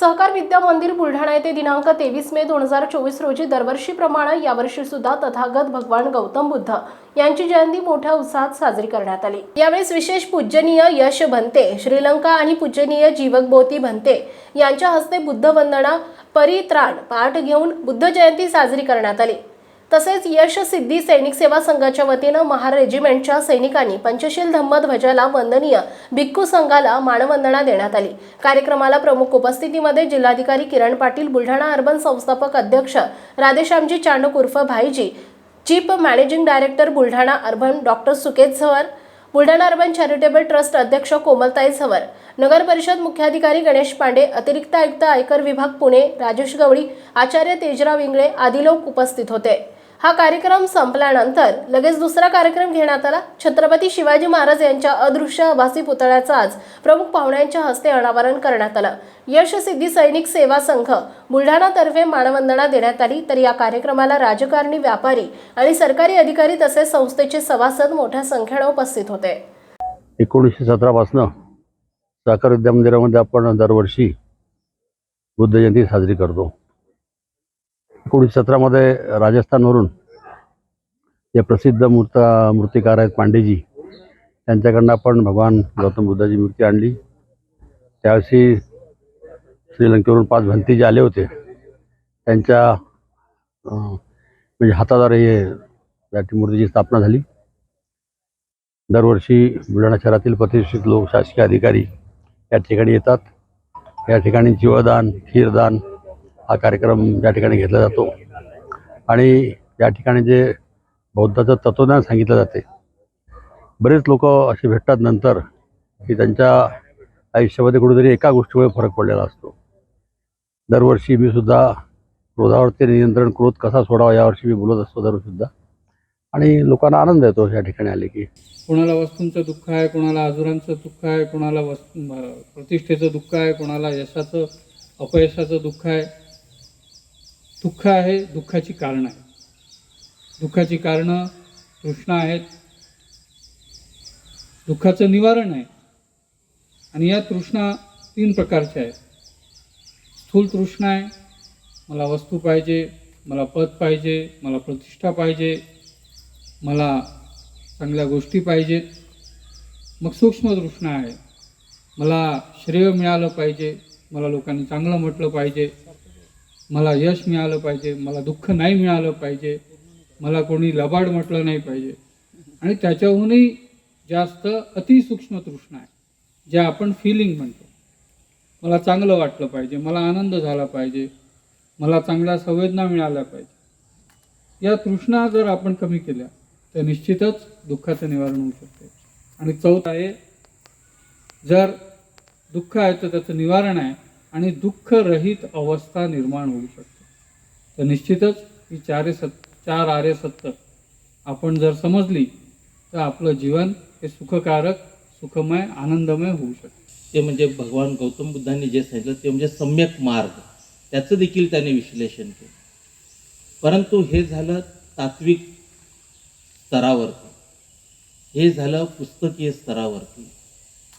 सहकार विद्या मंदिर बुलढाणा येथे दिनांक तेवीस मे दोन हजार चोवीस रोजी दरवर्षीप्रमाणे यावर्षी सुद्धा तथागत भगवान गौतम बुद्ध यांची जयंती मोठ्या उत्साहात साजरी करण्यात आली. यावेळेस विशेष पूजनीय यश भंते श्रीलंका आणि पूजनीय जीवकबोती भंते यांच्या हस्ते बुद्ध वंदना परित्राण पाठ घेऊन बुद्ध जयंती साजरी करण्यात आली. तसेच यश सिद्धी सैनिक सेवा संघाच्या वतीनं महार रेजिमेंटच्या सैनिकांनी पंचशील धम्म ध्वजाला वंदनीय भिक्खू संघाला मानवंदना देण्यात आली. कार्यक्रमाला प्रमुख उपस्थितीमध्ये जिल्हाधिकारी किरण पाटील बुलढाणा अर्बन संस्थापक अध्यक्ष राधेश्यामजी चांडक उर्फ Bhaiji chief managing director Buldhana urban doctor Suket Zawar Buldhana urban charitable trust अध्यक्ष कोमलताई झवर नगर परिषद मुख्याधिकारी गणेश पांडे अतिरिक्त आयुक्त आयकर विभाग पुणे राजेश गवळी आचार्य तेजराव इंगळे आदी लोक उपस्थित होते. हा कार्यक्रम संपल्यानंतर लगेच दुसरा कार्यक्रम घेण्यात आला. छत्रपती शिवाजी महाराज यांच्या अदृश्य आभासी पुतळ्याचं आज प्रमुख पाहुण्यांच्या हस्ते अनावरण करण्यात आलं. यश सिद्धी सैनिक सेवा संघ बुलढाणातर्फे मानवंदना देण्यात आली. तर या कार्यक्रमाला राजकारणी व्यापारी आणि सरकारी अधिकारी तसेच संस्थेचे सभासद मोठ्या संख्येने उपस्थित होते. एकोणीसशे सतरापासनं साखर उद्या मंदिरामध्ये आपण दरवर्षी बुद्ध जयंती साजरी करतो. एकोणीसशे सतरामध्ये राजस्थानवरून जे प्रसिद्ध मूर्त मूर्तिकार आहेत पांडेजी त्यांच्याकडनं आपण भगवान गौतम बुद्धाची मूर्ती आणली. त्यावेळी श्रीलंकेवरून पाच भंती जे आले होते त्यांच्या म्हणजे हाताद्वारे हे त्या मूर्तीची स्थापना झाली. दरवर्षी बुलढाणा शहरातील प्रतिष्ठित लोक शासकीय अधिकारी या ठिकाणी येतात. या ठिकाणी जीवदान खीरदान हा कार्यक्रम या ठिकाणी घेतला जातो. आणि या ठिकाणी जे बौद्धाचं तत्त्वज्ञान सांगितलं जाते बरेच लोक असे भेटतात नंतर की त्यांच्या आयुष्यामध्ये कुठेतरी एका गोष्टीमुळे फरक पडलेला असतो. दरवर्षी मी सुद्धा क्रोधावरती नियंत्रण क्रोध कसा सोडावा यावर्षी मी बोलत असतो दरवर्षीसुद्धा. आणि लोकांना आनंद येतो या ठिकाणी आले की. कोणाला वस्तूंचं दुःख आहे कोणाला आजुरांचं दुःख आहे कोणाला वस्तू प्रतिष्ठेचं दुःख आहे कोणाला यशाचं अपयशाचं दुःख आहे दुःख आहे दुःखाची कारणं आहे दुःखाची कारणं तृष्णा आहेत. दुःखाचं निवारण आहे. आणि या तृष्णा तीन प्रकारच्या आहेत. स्थूल तृष्णा आहे मला वस्तू पाहिजे मला पद पाहिजे मला प्रतिष्ठा पाहिजे मला चांगल्या गोष्टी पाहिजेत. मग सूक्ष्म तृष्णा आहे. मला श्रेय मिळालं पाहिजे मला लोकांनी चांगलं म्हटलं पाहिजे. मला यश मिळालं पाहिजे मला दुःख नाही मिळालं पाहिजे मला कोणी लबाड म्हटलं नाही पाहिजे. आणि त्याच्याहूनही जास्त अतिसूक्ष्म तृष्णा आहे ज्या आपण फिलिंग म्हणतो. मला चांगलं वाटलं पाहिजे मला आनंद झाला पाहिजे मला चांगल्या संवेदना मिळाल्या पाहिजे. या तृष्णा जर आपण कमी केल्या तर निश्चितच दुःखाचं निवारण होऊ शकते. आणि चौथ आहे जर दुःख आहे तर त्याचं निवारण आहे. आणि दुःखरहित अवस्था निर्माण होऊ शकते. तर निश्चितच ही चारे सत् चार आर्य सत्य आपण जर समजली तर आपलं जीवन हे सुखकारक सुखमय आनंदमय होऊ शकते. ते म्हणजे भगवान गौतम बुद्धांनी जे सांगितलं ते म्हणजे सम्यक मार्ग. त्याचं देखील त्याने विश्लेषण केलं. परंतु हे झालं तात्विक स्तरावरती. हे झालं पुस्तकीय स्तरावरती.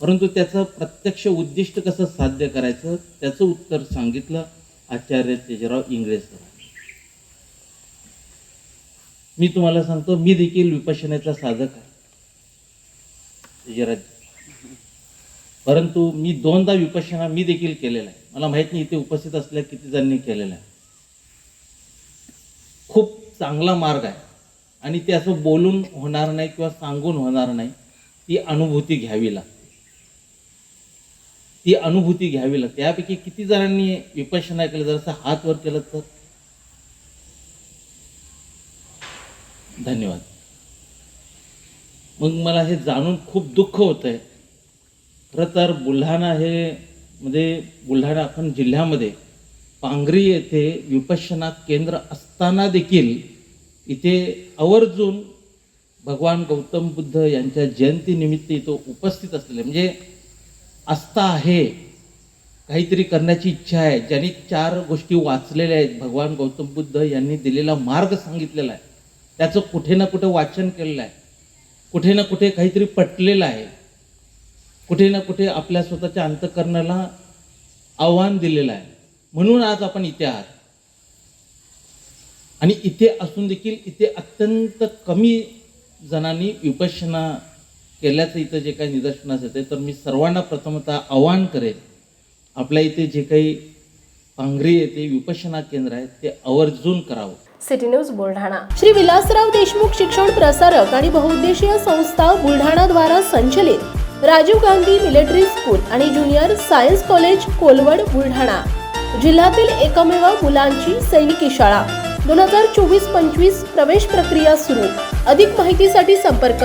परंतु त्याचं प्रत्यक्ष उद्दिष्ट कसं साध्य करायचं त्याचं उत्तर सांगितलं आचार्य तेजराव इंगळे सर. मी तुम्हाला सांगतो मी देखील विपशनेचा साधक आहे. तेजराज. परंतु मी दोनदा विपशना मी देखील केलेला आहे. मला माहीत नाही इथे उपस्थित असल्या किती जणांनी केलेला आहे. खूप चांगला मार्ग आहे. आणि ते असं बोलून होणार नाही किंवा सांगून होणार नाही ती अनुभूती घ्यावी लागते. ती अनुभूती घ्यावी लागते. यापैकी किती जणांनी विपश्यना केलं? जर असं हात वर केलं तर? धन्यवाद. मग मला हे जाणून खूप दुःख होत आहे खरं तर बुलढाणा हे म्हणजे बुलढाणा आपण जिल्ह्यामध्ये पांगरी येथे विपश्यना केंद्र असताना देखील इथे आवर्जून भगवान गौतम बुद्ध यांच्या जयंतीनिमित्त इथं उपस्थित असलेले म्हणजे आस्था आहे. काहीतरी करण्याची इच्छा आहे. ज्यांनी चार गोष्टी वाचलेल्या आहेत भगवान गौतम बुद्ध यांनी दिलेला मार्ग सांगितलेला आहे. त्याचं कुठे ना कुठे वाचन केलेलं आहे. कुठे ना कुठे काहीतरी पटलेलं आहे. कुठे ना कुठे आपल्या स्वतःच्या अंतकरणाला आव्हान दिलेलं आहे. म्हणून आज आपण इथे आहात. आणि इथे असून देखील इथे अत्यंत कमी जणांनी विपशना केल्याचं इथं जे काही निदर्शनास येते तर मी सर्वांना प्रथमतः आवाहन करेन आपल्या इथे जे काही पांघरी येथे विपशना केंद्र आहे ते आवर्जून करावं. City news Buldhana. Shri Vilasrao Deshmukh शिक्षण प्रसारक आणि बहुउद्देशीय संस्था बुलढाणा द्वारा संचलित राजीव गांधी मिलिटरी स्कूल आणि junior science college Kolwad Buldhana. जिल्ह्यातील एकमेव मुलांची सैनिकी शाळा. दोन हजार चोवीस पंचवीस प्रवेश प्रक्रिया सुरू. अधिक माहितीसाठी संपर्क